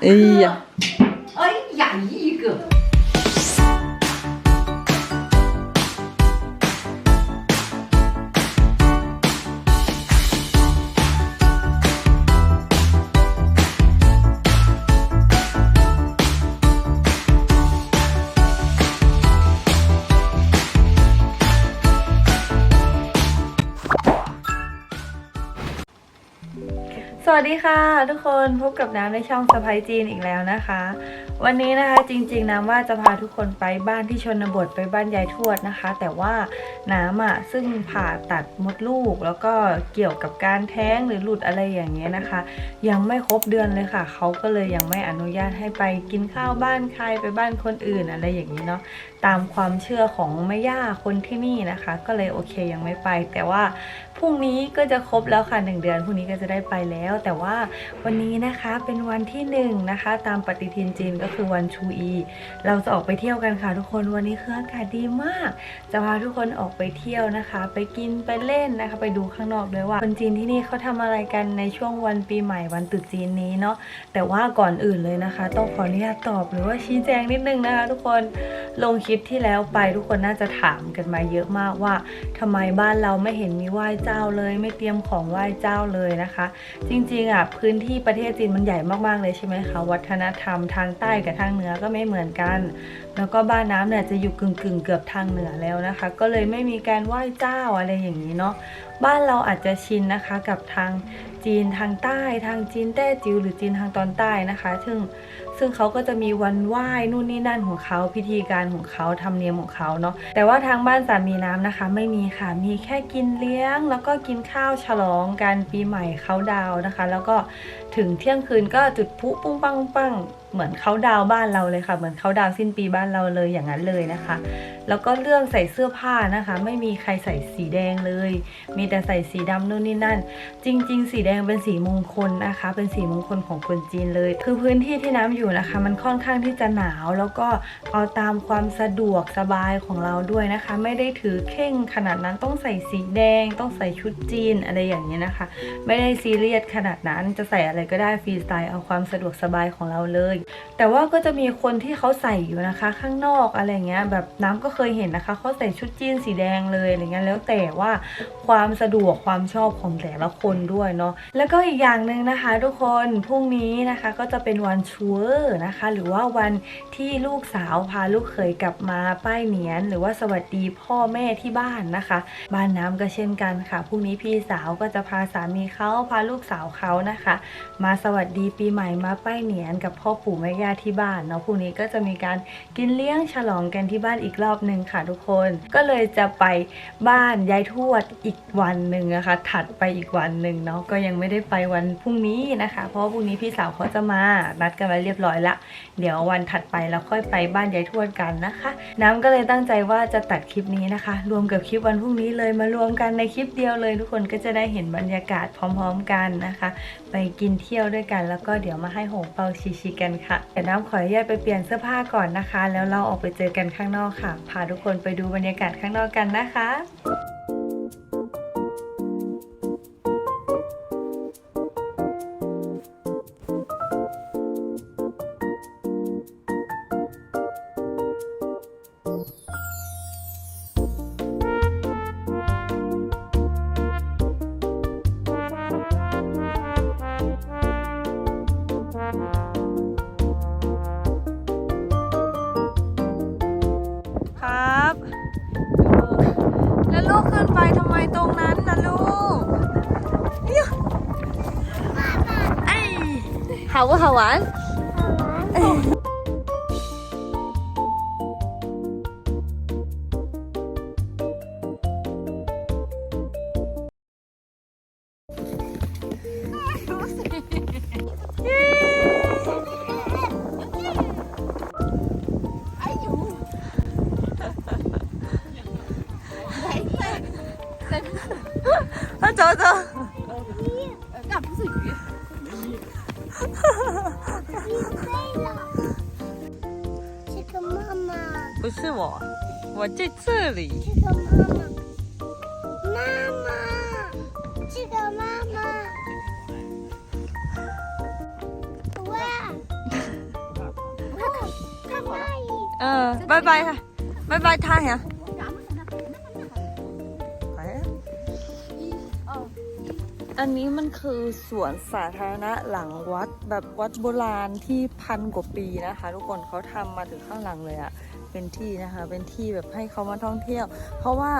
哎呀，哎呀，一个。 วัสดีค่ะ ทุกคนพบกับน้ำในช่องสะพายจีนอีกแล้วนะคะ วันนี้นะคะจริงๆน้ำว่าจะพาทุกคนไปบ้านที่ชนบทไปบ้านยายทวดนะคะ แต่ว่าน้ำอะซึ่งผ่าตัดมดลูก แล้วก็เกี่ยวกับการแท้งหรือหลุดอะไรอย่างเงี้ยนะคะ ยังไม่ครบเดือนเลยค่ะเขาก็เลยยังไม่อนุญาตให้ไปกินข้าวบ้านใครไปบ้านคนอื่นอะไรอย่างนี้เนาะตามความเชื่อของแม่ย่าคนที่นี่นะคะ ก็เลยโอเคยังไม่ไป แต่ว่า พรุ่งนี้ก็จะครบแล้วค่ะหนึ่งเดือนพรุ่งนี้ก็จะได้ไปแล้ว แต่ว่าวันนี้นะคะเป็นวันที่หนึ่งนะคะ ตามปฏิทินจีนก็คือวันชูอี เราจะออกไปเที่ยวกันค่ะทุกคนวันนี้คืออากาศดีมาก จะพาทุกคนออกไปเที่ยวนะคะ ไปกินไปเล่นนะคะ ไปดูข้างนอกด้วยว่าคนจีนที่นี่เขาทำอะไรกันในช่วงวันปีใหม่วันตรุษจีนนี้เนาะแต่ว่าก่อนอื่นเลยนะคะ ต้องขออนุญาตตอบหรือว่าชี้แจงนิดนึงนะคะ ทุกคนลงคลิปที่แล้วไปทุกคนน่าจะถามกันมาเยอะมากว่าทำไมบ้านเราไม่เห็นมีไหว้เจ้าเลย ไม่เตรียมของไหว้เจ้าเลยนะคะ จริงๆอะพื้นที่ประเทศจีนมันใหญ่มากๆเลยใช่ไหมคะวัฒนธรรมทางใต้กับทางเหนือก็ไม่เหมือนกัน แล้วก็บ้านน้ำเนี่ยจะอยู่กึ่งๆเกือบทางเหนือแล้วนะคะ ก็เลยไม่มีการไหว้เจ้าอะไรอย่างนี้เนาะบ้านเราอาจจะชินนะคะกับทาง จีนทางใต้ทางจีนแต้จิ๋วหรือจีนทางตอนใต้นะคะ ซึ่งซึ่งเขาก็จะมีวันไหว้นู่นนี่นั่นของเขาพิธีการของเขาธรรมเนียมของเขาเนาะแต่ว่าทางบ้านสามีน้ำนะคะ ไม่มีค่ะมีแค่กินเลี้ยง แล้วก็กินข้าวฉลองกันปีใหม่เขาดาวนะคะ แล้วก็ถึงเที่ยงคืนก็จุดพุปุ้งปังปุ้งปังเหมือนเขาดาวบ้านเราเลยค่ะ เหมือนเขาดาวสิ้นปีบ้านเราเลยอย่างนั้นเลยนะคะแล้วก็เรื่องใส่เสื้อผ้านะคะ ไม่มีใครใส่สีแดงเลย มีแต่ใส่สีดำนู่นนี่นั่น จริง ๆ สีแดงเป็นสีมงคลนะคะ เป็นสีมงคลของคนจีนเลย คือพื้นที่ที่น้ำอยู่นะคะ มันค่อนข้างที่จะหนาว แล้วก็เอาตามความสะดวกสบายของเราด้วยนะคะ ไม่ได้ถือเข่งขนาดนั้นต้องใส่สีแดง ต้องใส่ชุดจีนอะไรอย่างนี้ยนะคะ ไม่ได้ซีเรียสขนาดนั้นจะใส่อะไรก็ได้ฟรีสไตล์เอาความสะดวกสบายของเราเลย แต่ว่าก็จะมีคนที่เขาใส่อยู่นะคะ ข้างนอกอะไรเงี้ยแบบน้ำก็เคยเห็นนะคะเขาใส่ชุดจีนสีแดงเลยอะไรเงี้ยแล้วแต่ว่าความสะดวกความชอบของแต่ละคนด้วยเนาะแล้วก็อีกอย่างหนึ่งนะคะทุกคนพรุ่งนี้นะคะก็จะเป็นวันชัวร์นะคะ หรือว่าวันที่ลูกสาวพาลูกเขยกลับมาป้ายเหนียน หรือว่าสวัสดีพ่อแม่ที่บ้านนะคะ บ้านน้ำก็เช่นกันค่ะพรุ่งนี้พี่สาวก็จะพาสามีเขาพาลูกสาวเขานะคะ มาสวัสดีปีใหม่มาป้ายเหนียนกับพ่อปู่แม่ย่าที่บ้านเนาะพรุ่งนี้ก็จะมีการกินเลี้ยงฉลองกันที่บ้านอีกรอบหนึ่งค่ะทุกคน ก็เลยจะไปบ้านยายทวดอีกวันหนึ่งนะคะ ถัดไปอีกวันหนึ่งเนาะก็ยังไม่ได้ไปวันพรุ่งนี้นะคะ เพราะว่าพรุ่งนี้พี่สาวเขาจะมานัดกันไว้เรียบร้อยละเดี๋ยววันถัดไปเราค่อยไปบ้านยายทวดกันนะคะ น้ำก็เลยตั้งใจว่าจะตัดคลิปนี้นะคะ รวมกับคลิปวันพรุ่งนี้เลยมารวมกันในคลิปเดียวเลย ทุกคนก็จะได้เห็นบรรยากาศพร้อม ๆ กันนะคะ ไปกินเที่ยวด้วยกัน แล้วก็เดี๋ยวมาให้หงเปาชิๆกันค่ะแต่น้ำขออนุญาตไปเปลี่ยนเสื้อผ้าก่อนนะคะ แล้วเราออกไปเจอกันข้างนอกค่ะ พาทุกคนไปดูบรรยากาศข้างนอกกันนะคะ ครับ แล้วลูกขึ้นไปทำไมตรงนั้นนะลูกเอ้ยเหาวหาวัน 走走。那不是鱼。哈哈哈哈哈！这个妈妈不是我，我在这里。这个妈妈，妈妈，这个妈妈，哇！看，嗯，拜拜，拜拜，太阳。 อันนี้มันคือสวนสาธารณะหลังวัดแบบวัดโบราณที่พันกว่าปีนะคะ ทุกคนเขาทำมาถึงข้างหลังเลยอะเป็นที่นะคะเป็นที่แบบให้เขามาท่องเที่ยว เพราะว่า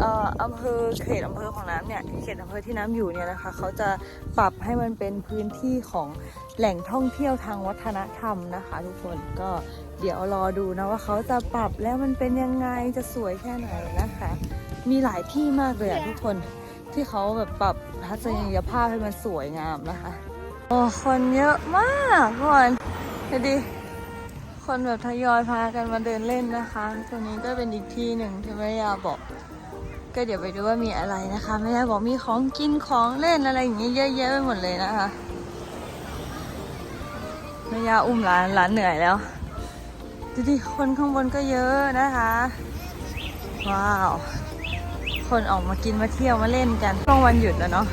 เอ่ออำเภอเขตอำเภอของน้ำเนี่ยเขตอำเภอที่น้ำอยู่เนี่ยนะคะเขาจะปรับให้มันเป็นพื้นที่ของแหล่งท่องเที่ยวทางวัฒนธรรมนะคะ ทุกคนก็เดี๋ยวรอดูนะว่าเขาจะปรับแล้วมันเป็นยังไงจะสวยแค่ไหนนะคะ มีหลายที่มากเลยอะทุกคน ที่เขาแบบปรับทัศนียภาพให้มันสวยงามนะคะ โอ้คนเยอะมากทุกคนดูดิคนแบบทยอยพากันมาเดินเล่นนะคะ ตรงนี้ก็เป็นอีกที่หนึ่งที่แม่ยาบอก ก็เดี๋ยวไปดูว่ามีอะไรนะคะแม่ยาบอกมีของกินของเล่นอะไรอย่างเงี้ยเยอะแยะไปหมดเลยนะคะแม่ยาอุ้มหลานหลานเหนื่อยแล้วดูดิคนข้างบนก็เยอะนะคะ ว้าว คนออกมากินมาเที่ยวมาเล่นกันช่วงวันหยุดนะเนาะ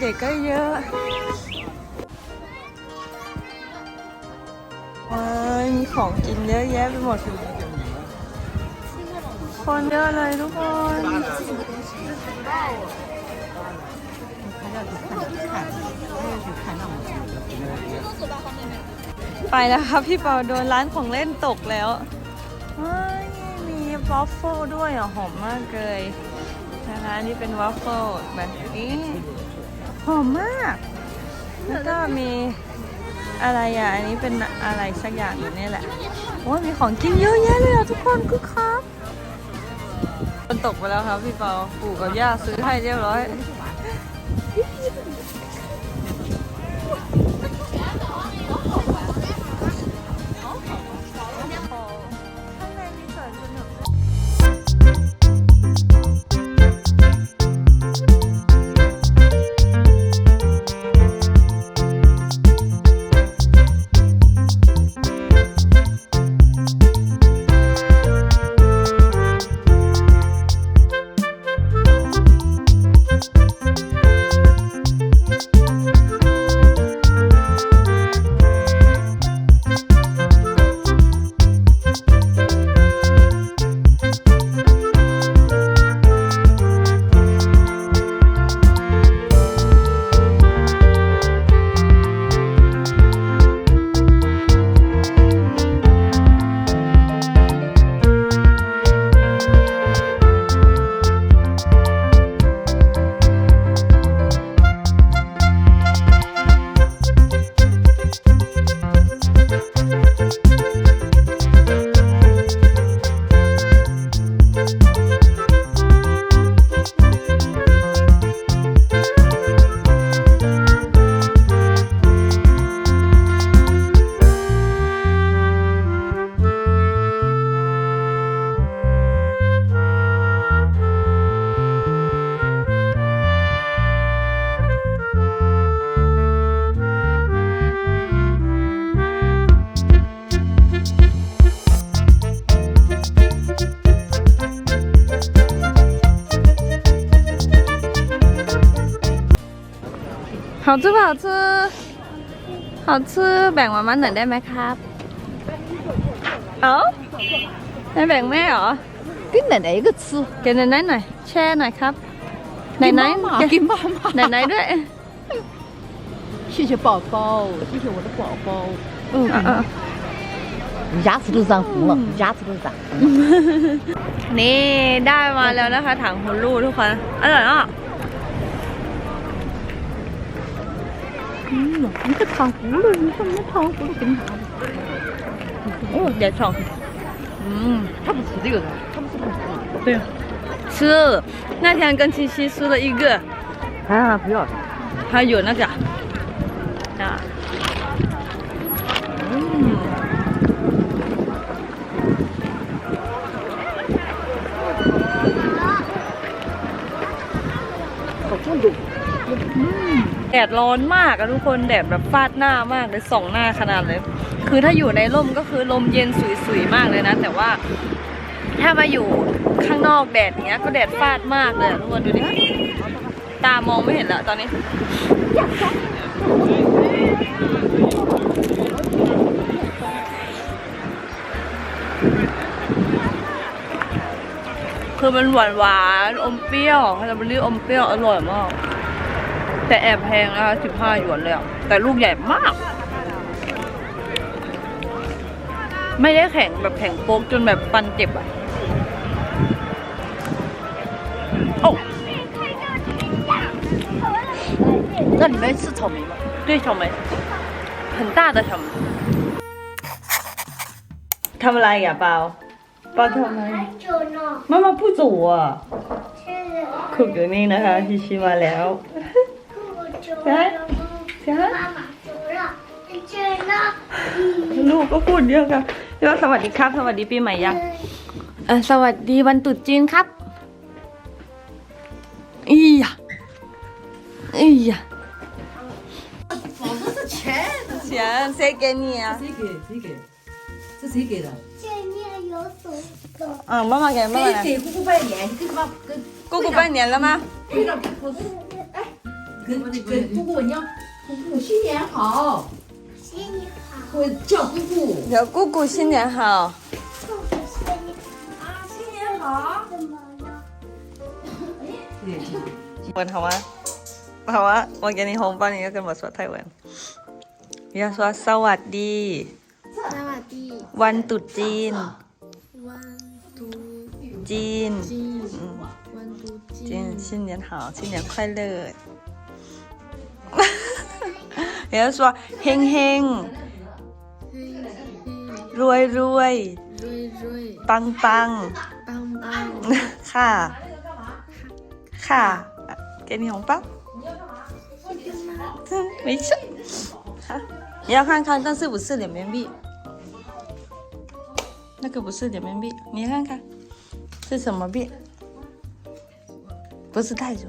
เด็กก็เยอะว้ายมีของกินเยอะแยะไปหมด คนเยอะเลยทุกคนไปแล้วครับพี่เปาโดนร้านของเล่นตกแล้ว วอฟเฟิลด้วยอะหอมมากเลยนะคะนี่เป็นวอฟเฟิลแบบนี้หอมมาก แล้วก็มีอะไรอะ อันนี้เป็นอะไรสักอย่างอยู่นี่แหละ โอ้มีของกินเยอะแยะเลยอะทุกคนคือครับมันตกไปแล้วครับพี่เปาปู่กับย่าซื้อให้เรียบร้อยาชื่อแบ่งมาม่าหน่อยได้ไหมครับ เอ้าไม่แบ่งแม่เหรอกินไหนไหนก็ซื้อกินไหนไหนหน่อยแช่หน่อยครับไหนไหนกินบ้ามาไหนไหนด้วยชื่อเฉปอเปาชื่อเฉวตะปอเปาเออยักษ์ดูสังหูหรอกยักษ์ดูสังนี่ได้มาแล้วนะคะถังหูรูทุกคนอร่อยมาก 嗯你这糖葫芦你说你这糖葫芦跟啥呢嗯他不吃这个的他不吃这个对吃那天跟七七吃了一个。还让他不要。还有那个啊。 แดดร้อนมากอะทุกคนแดดแบบฟาดหน้ามากเลยส่องหน้าขนาดเลย คือถ้าอยู่ในร่มก็คือลมเย็นสวยๆมากเลยนะ แต่ว่าถ้ามาอยู่ข้างนอกแดดเนี้ยก็แดดฟาดมากเลยทุกคนดูดิตามองไม่เห็นแล้วตอนนี้คือมันหวานหวานอมเปรี้ยวคาราเมลอมเปรี้ยวอร่อยมาก แต่แอบแพงนะคะสิบห้าหยวนเลยอะแต่ลูกใหญ่มาก ไม่ได้แข็งแบบแข็งโป๊กจนแบบปันเจ็บอะโอ้那你们吃草莓吗？对，草莓，很大的草莓。 ทำอะไรอ่ะเปาเปาทำอะไร 还久呢， มามาพูดจู่อ่ะ 是 คุกอยู่นี่นะคะชิชิมาแล้ว 不久 ใช่ 了吗？ ใช่ 妈妈久了，这呢？ ลูกก็พูดเยอะกันพี่ว่าสวัสดีครับ สวัสดีปีใหม่ยัง เออสวัสดีวันตรุษจีนครับ อีหยะอีหยะ钱谁给你啊？谁给？谁给？是谁给的？这面有手的，嗯，妈妈给，妈妈给。给姑姑拜年，你跟妈跟姑姑拜年了吗？跪着跟姑 姑，哎，跟跟姑姑你要姑姑新年好，新年好，我叫姑姑。叫姑姑新年好。祝福新年啊，新年好。怎么了？对，文好吗？好啊，我给你红包，你要跟我说泰文。你要说สวัสดี สวัสดี วันตรุษจีน วันตู จีน จีน 嗯， วันตูจี จีน新年好，新年快乐。 你要说嘿嘿，รวยรวย รวยรวย ปังปัง ปังปัง ค่ะค่ะ给你红包。嗯，没事。好，你要看看，但是不是两面币，那个不是两面币，你看看是什么币？不是泰铢，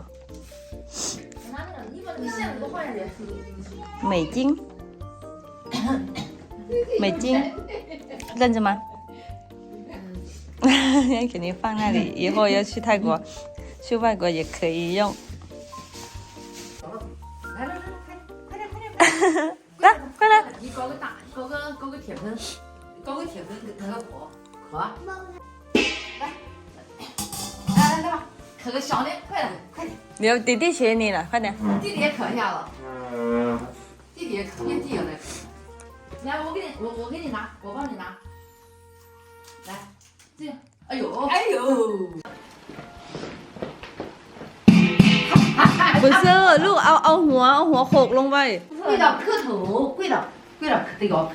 美金，美金，认着吗？给你放那里，以后要去泰国，去外国也可以用。来来来，快快点快点！来，快 来！你搞个大，搞个搞个铁盆，快点，你弟弟学你了，快点！弟弟也磕一下子，弟弟也磕，别弟弟来。来，我给你，我我给你拿，我帮你拿。来，这样，哎呦，哎呦。不是，ลูกเอาเอาหัวเอาหัวโขกลงไป 跪到磕头，跪到跪到磕得要磕，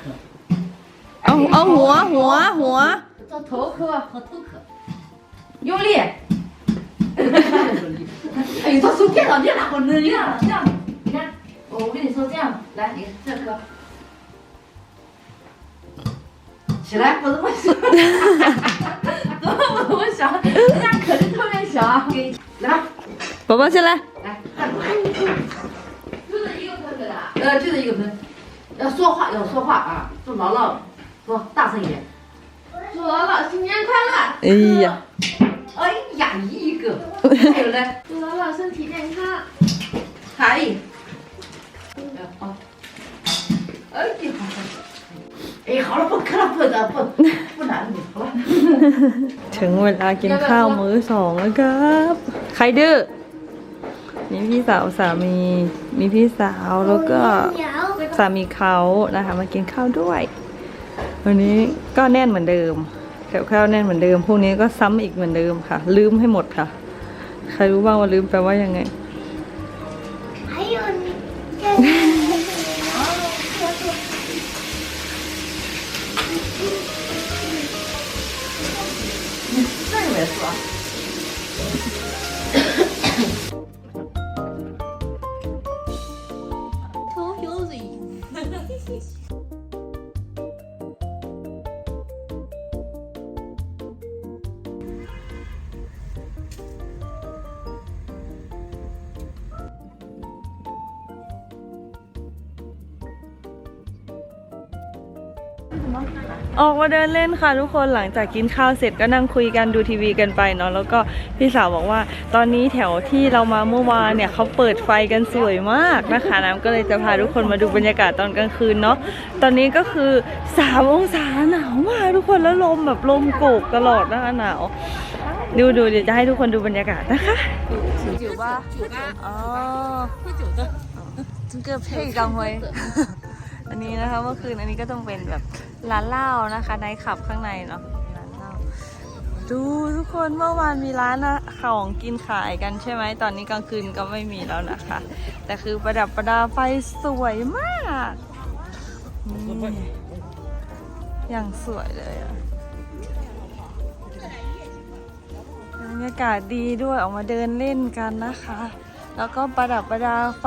เอาเอาหัวหัวหัว 这头磕和头磕，用力。 哎呦，他手电脑电脑好能这样这样，你看，我我跟你说这样，来，你这磕，起来，我 这么小，怎么我这么小？人家可是特别小，给来吧，宝宝先来，来，看我，就是一个盆的，呃，就是一个盆，要说话要说话啊，祝姥姥说大声一点，祝姥姥新年快乐。哎呀，哎呀，一个，还有呢，祝姥姥身体健康。还有，好，哎呀，哎，好了，不磕了，不的，不不难你，好了。 ถึงเวลากินข้าวมื้อสองแล้วครับ ใครดื้อ มีพี่สาวสามี มีพี่สาวแล้วก็ 鸟， สามีเขานะคะ มากินข้าวด้วย วันนี้ก็แน่นเหมือนเดิม แถวข้าวแน่นเหมือนเดิม พวกนี้ก็ซ้ำอีกเหมือนเดิมค่ะ ลืมให้หมดค่ะ ใครรู้บ้างว่าลืมแปลว่ายังไง ออกมาเดินเล่นค่ะทุกคนหลังจากกินข้าวเสร็จก็นั่งคุยกันดูทีวีกันไปเนาะแล้วก็พี่สาวบอกว่า ตอนนี้แถวที่เรามาเมื่อวานเนี่ยเขาเปิดไฟกันสวยมากนะคะน้ำก็เลยจะพาทุกคนมาดูบรรยากาศตอนกลางคืนเนาะตอนนี้ก็คือ 3 องศาหนาวมากทุกคนแล้วลมแบบลมโกกตลอดนะคะหนาวดูดูเดี๋ยวจะให้ทุกคนดูบรรยากาศนะคะจิ๋วจิ๋วบ้าอ๋อจิ๋วจิ๋วกือบเพ่วจิ๋ว้ อันนี้นะคะเมื่อคืนอันนี้ก็ต้องเป็นแบบร้านเหล้านะคะในขับข้างในเนาะร้านเหล้าดูทุกคนเมื่อวานมีร้านอะของกินขายกันใช่ไหมตอนนี้กลางคืนก็ไม่มีแล้วนะคะ แต่คือประดับประดาไฟสวยมากอย่างสวยเลยอะบรรยากาศดีด้วยออกมาเดินเล่นกันนะคะ แล้วก็ประดับประดาไฟ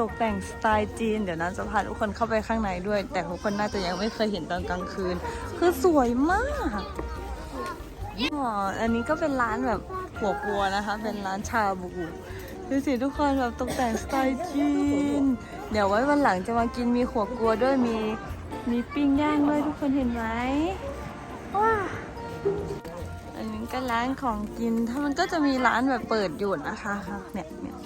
ตกแต่งสไตล์จีน เดี๋ยวนั้นจะพาทุกคนเข้าไปข้างในด้วย แต่ทุกคนน่าจะยังไม่เคยเห็นตอนกลางคืน คือสวยมากอ๋ออันนี้ก็เป็นร้านแบบหัวปัวนะคะ เป็นร้านชาบูดูสิทุกคนแบบตกแต่งสไตล์จีน เดี๋ยวไว้วันหลังจะมากินมีขัวกลัวด้วยมีมีปิ้งย่างด้วยทุกคนเห็นไหมว้าอันนี้ก็ร้านของกิน ถ้ามันก็จะมีร้านแบบเปิดอยู่นะคะเนี่ยเนี่ย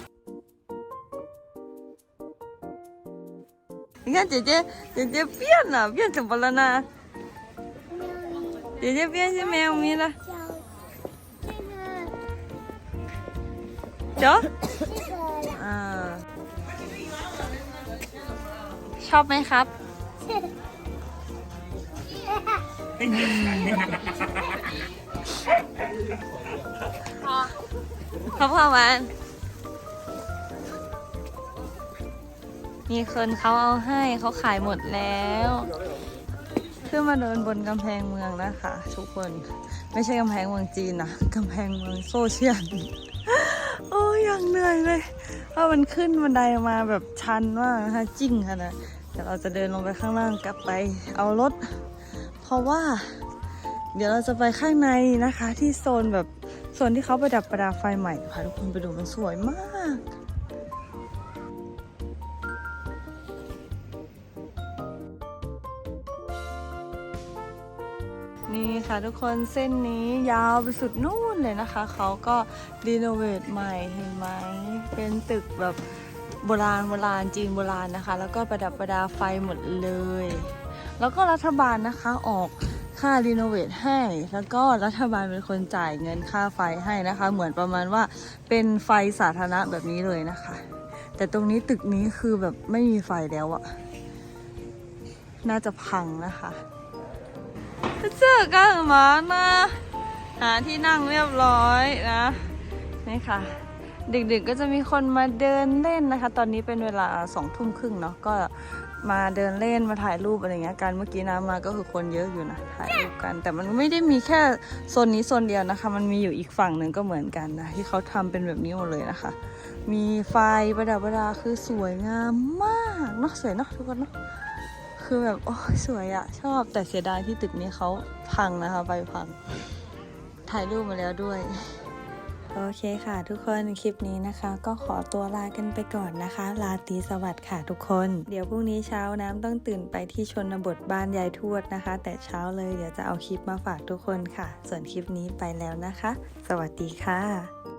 你看姐姐，姐姐变了，变怎么了呢？姐姐变成喵咪了，小这个走。这个 อ่าชอบไหมครับ เขาพอมัน มีคนเขาเอาให้เขาขายหมดแล้วขึ้นมาเดินบนกำแพงเมืองนะคะทุกคนไม่ใช่กำแพงเมืองจีนนะกำแพงเมืองโซเชียลโอ้ยยังเหนื่อยเลยเพราะมันขึ้นบันไดมาแบบชันมากนะคะจิ้งค่ะนะเดี๋ยวเราจะเดินลงไปข้างล่างกลับไปเอารถ เพราะว่า เดี๋ยวเราจะไปข้างในนะคะ ที่โซนแบบโซนที่เขาประดับประดาไฟใหม่พาทุกคนไปดูมันสวยมาก ค่ะทุกคนเส้นนี้ยาวไปสุดนู่นเลยนะคะ เขาก็รีโนเวทใหม่เห็นไหม เป็นตึกแบบโบราณโบราณจีนโบราณนะคะ แล้วก็ประดับประดาไฟหมดเลย แล้วก็รัฐบาลนะคะออกค่ารีโนเวทให้ แล้วก็รัฐบาลเป็นคนจ่ายเงินค่าไฟให้นะคะ เหมือนประมาณว่าเป็นไฟสาธารณะแบบนี้เลยนะคะ แต่ตรงนี้ตึกนี้คือแบบไม่มีไฟแล้วอะน่าจะพังนะคะ เจอกันมานะหาที่นั่งเรียบร้อยนะนี่ค่ะ ดึกๆก็จะมีคนมาเดินเล่นนะคะ ตอนนี้เป็นเวลาสองทุ่มครึ่งเนาะก็มาเดินเล่นมาถ่ายรูปอะไรเงี้ยกันเมื่อกี้น้ำมาก็คือคนเยอะอยู่นะถ่ายรูปกัน แต่มันไม่ได้มีแค่โซนนี้โซนเดียวนะคะ มันมีอยู่อีกฝั่งหนึ่งก็เหมือนกันนะที่เขาทำเป็นแบบนี้หมดเลยนะคะ มีไฟประดับประดาคือสวยงามมากเนาะสวยเนาะทุกคนเนาะ คือแบบ โอ้สวยอะชอบแต่เสียดายที่ตึกนี้เขาพังนะคะใบพัง ถ่ายรูปมาแล้วด้วย โอเคค่ะทุกคนคลิปนี้นะคะ ก็ขอตัวลากันไปก่อนนะคะ ลาตีสวัสดิ์ค่ะทุกคน เดี๋ยวพรุ่งนี้เช้าน้ำต้องตื่นไปที่ชนบทบ้านยายทวดนะคะ แต่เช้าเลยเดี๋ยวจะเอาคลิปมาฝากทุกคนค่ะ ส่วนคลิปนี้ไปแล้วนะคะ สวัสดีค่ะ